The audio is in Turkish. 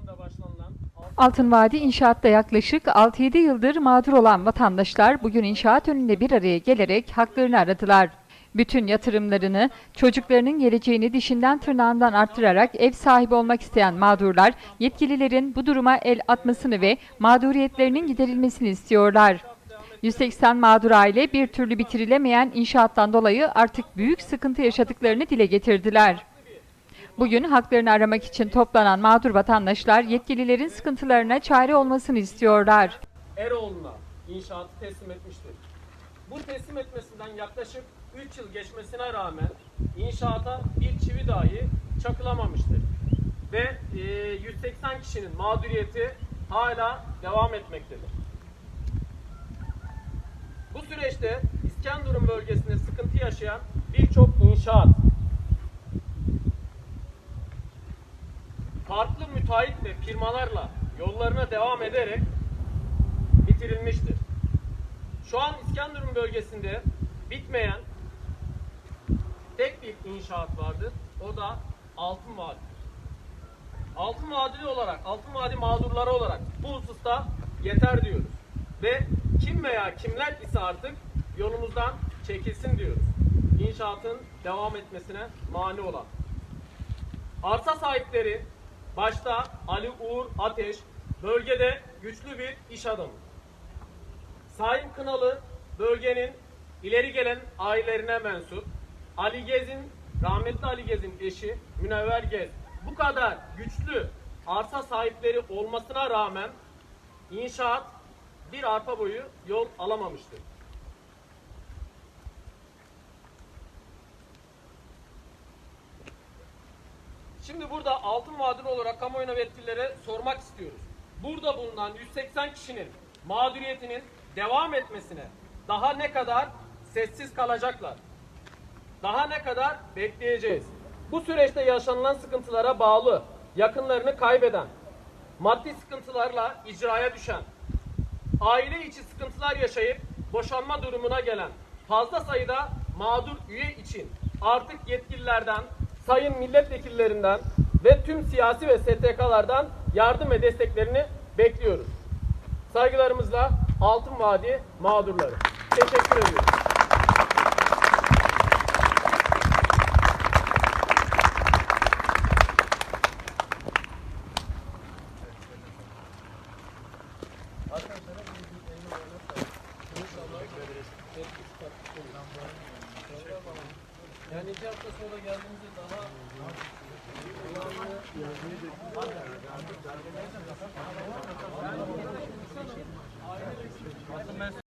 yılında başlanılan Altın Vadi inşaatta yaklaşık 6-7 yıldır mağdur olan vatandaşlar bugün inşaat önünde bir araya gelerek haklarını aradılar. Bütün yatırımlarını, çocuklarının geleceğini dişinden tırnağından arttırarak ev sahibi olmak isteyen mağdurlar, yetkililerin bu duruma el atmasını ve mağduriyetlerinin giderilmesini istiyorlar. 180 mağdur aile bir türlü bitirilemeyen inşaattan dolayı artık büyük sıkıntı yaşadıklarını dile getirdiler. Bugün haklarını aramak için toplanan mağdur vatandaşlar yetkililerin sıkıntılarına çare olmasını istiyorlar. Eroğlu'na inşaatı teslim etmiştir. Bu teslim etmesinden yaklaşık 3 yıl geçmesine rağmen inşaata bir çivi dahi çakılamamıştır. Ve e, 180 kişinin mağduriyeti hala devam etmektedir. Bu süreçte İskenderun bölgesinde sıkıntı yaşayan birçok inşaat, ve firmalarla yollarına devam ederek bitirilmiştir. Şu an İskenderun bölgesinde bitmeyen tek bir inşaat vardır. O da Altın Vadi. Altın Vadili olarak, Altın Vadi mağdurları olarak bu hususta yeter diyoruz. Ve kim veya kimler ise artık yolumuzdan çekilsin diyoruz. İnşaatın devam etmesine mani olan. Arsa sahipleri başta Ali Uğur Ateş bölgede güçlü bir iş adamı. Saim Kınalı bölgenin ileri gelen ailelerine mensup. Ali Gez'in, rahmetli Ali Gez'in eşi Münevver Gez. Bu kadar güçlü arsa sahipleri olmasına rağmen inşaat bir arpa boyu yol alamamıştır. Şimdi burada altın vadeli olarak kamuoyuna ve yetkililere sormak istiyoruz. Burada bulunan 180 kişinin mağduriyetinin devam etmesine daha ne kadar sessiz kalacaklar? Daha ne kadar bekleyeceğiz? Bu süreçte yaşanılan sıkıntılara bağlı yakınlarını kaybeden, maddi sıkıntılarla icraya düşen, aile içi sıkıntılar yaşayıp boşanma durumuna gelen fazla sayıda mağdur üye için artık yetkililerden, sayın milletvekillerinden ve tüm siyasi ve STK'lardan yardım ve desteklerini bekliyoruz. Saygılarımızla Altın Vadi mağdurları. Teşekkür ediyoruz. Yani iki hafta sonra geldiğimizde daha Aile